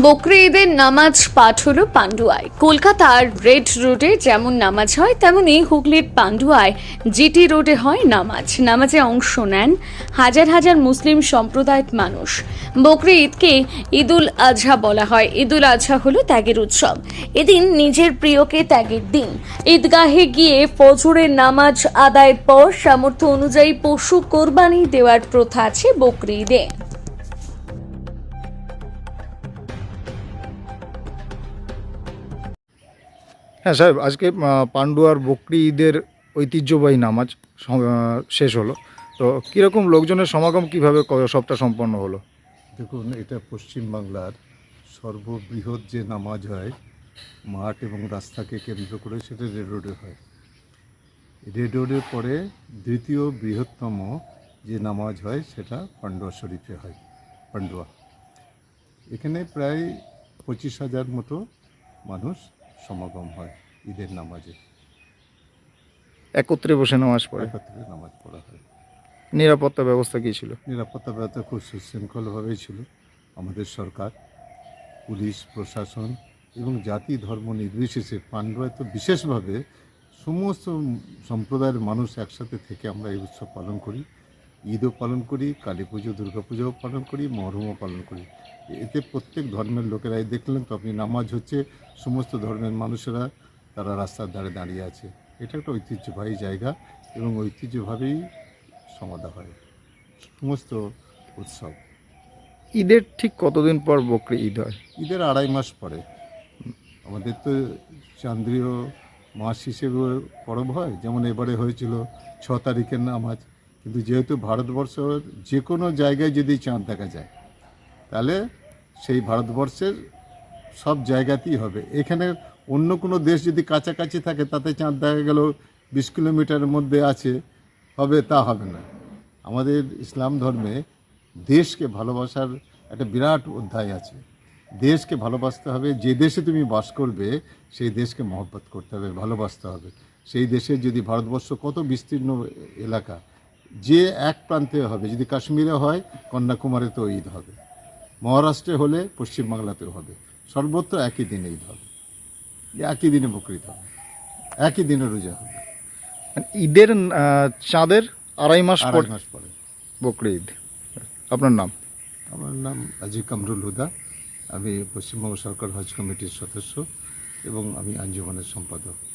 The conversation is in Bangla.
বকরি ঈদের নামাজ পাঠ হলো পান্ডুয়ায় কলকাতার রেড রোডে যেমন নামাজ হয়, তেমনি হুগলির পান্ডুয়ায় জিটি রোডে হয় নামাজ। নামাজে অংশ নেন হাজার হাজার মুসলিম সম্প্রদায়ের মানুষ। বকরি ঈদকে ঈদুল আজহা বলা হয়। ঈদুল আজহা হলো ত্যাগের উৎসব। এদিন নিজের প্রিয়কে ত্যাগের দিন। ঈদগাহে গিয়ে ফজরের নামাজ আদায়ের পর সামর্থ্য অনুযায়ী পশু কোরবানি দেওয়ার প্রথা আছে বকরি ঈদে। হ্যাঁ সাহেব আজকে পান্ডুয়ার বকরি ঈদের ঐতিহ্যবাহী নামাজ শেষ হলো। তো কীরকম লোকজনের সমাগম কীভাবে সবটা সম্পন্ন হলো? দেখুন, এটা পশ্চিমবাংলার সর্ববৃহৎ যে নামাজ হয়, মাঠ এবং রাস্তাকে কেন্দ্র করে সেটা রেড রোডে হয়। রেড রোডের পরে দ্বিতীয় বৃহত্তম যে নামাজ হয়, সেটা পান্ডুয়া শরীফে হয় পান্ডুয়া এখানে প্রায় পঁচিশ হাজার মতো মানুষ সমাগম হয় ঈদের নামাজে। একত্রে বসে নামাজ পড়ে? একত্রে নামাজ পড়া হয়। নিরাপত্তা ব্যবস্থা কী ছিল? নিরাপত্তা ব্যবস্থা খুব সুশৃঙ্খলভাবেই ছিল। আমাদের সরকার পুলিশ প্রশাসন এবং জাতি ধর্ম নির্বিশেষে পাণ্ডুয়ায় তো বিশেষভাবে সমস্ত সম্প্রদায়ের মানুষ একসাথে থেকে আমরা এই উৎসব পালন করি। ঈদও পালন করি কালী পুজো দুর্গা পুজোও পালন করি মহরমও পালন করি। এতে প্রত্যেক ধর্মের লোকেরাই দেখলেন তো আপনি নামাজ হচ্ছে সমস্ত ধর্মের মানুষেরা তারা রাস্তার ধারে দাঁড়িয়ে আছে। এটা একটা ঐতিহ্যবাহী জায়গা এবং ঐতিহ্যভাবেই সমাধা হয়। সমস্ত উৎসব। ঈদের ঠিক কতদিন পর বকরি ঈদ হয়? ঈদের আড়াই মাস পরে। আমাদের তো চান্দ্রীয় মাস হিসেবে পরব হয় যেমন এবারে হয়েছিল ছ তারিখের নামাজ। কিন্তু যেহেতু ভারতবর্ষের যে কোনো জায়গায় যদি চাঁদ দেখা যায়, তাহলে সেই ভারতবর্ষের সব জায়গাতেই হবে। এখানে অন্য কোনো দেশ যদি কাছাকাছি থাকে, তাতে চাঁদ দেখা গেল বিশ কিলোমিটারের মধ্যে আছে, হবে তা হবে না। আমাদের ইসলাম ধর্মে দেশকে ভালোবাসার একটা বিরাট অধ্যায় আছে। দেশকে ভালোবাসতে হবে, যে দেশে তুমি বাস করবে, সেই দেশকে মহব্বত করতে হবে, ভালোবাসতে হবে। সেই দেশের যদি ভারতবর্ষ কত বিস্তীর্ণ এলাকা যে এক প্রান্তে হবে যদি কাশ্মীরে হয় কন্যাকুমারীতেও ঈদ হবে। মহারাষ্ট্রে হলে পশ্চিমবাংলাতেও হবে। সর্বত্র একই দিনে ঈদ হবে। একই দিনে বকরিত হবে। একই দিনে রোজা হবে। মানে ঈদের চাঁদের আড়াই মাস আড়াই মাস পরে। বকরি ঈদ। আপনার নাম? আমার নাম আজি কামরুল হুদা। আমি পশ্চিমবঙ্গ সরকার হজ কমিটির সদস্য এবং আমি আঞ্জুমানের সম্পাদক।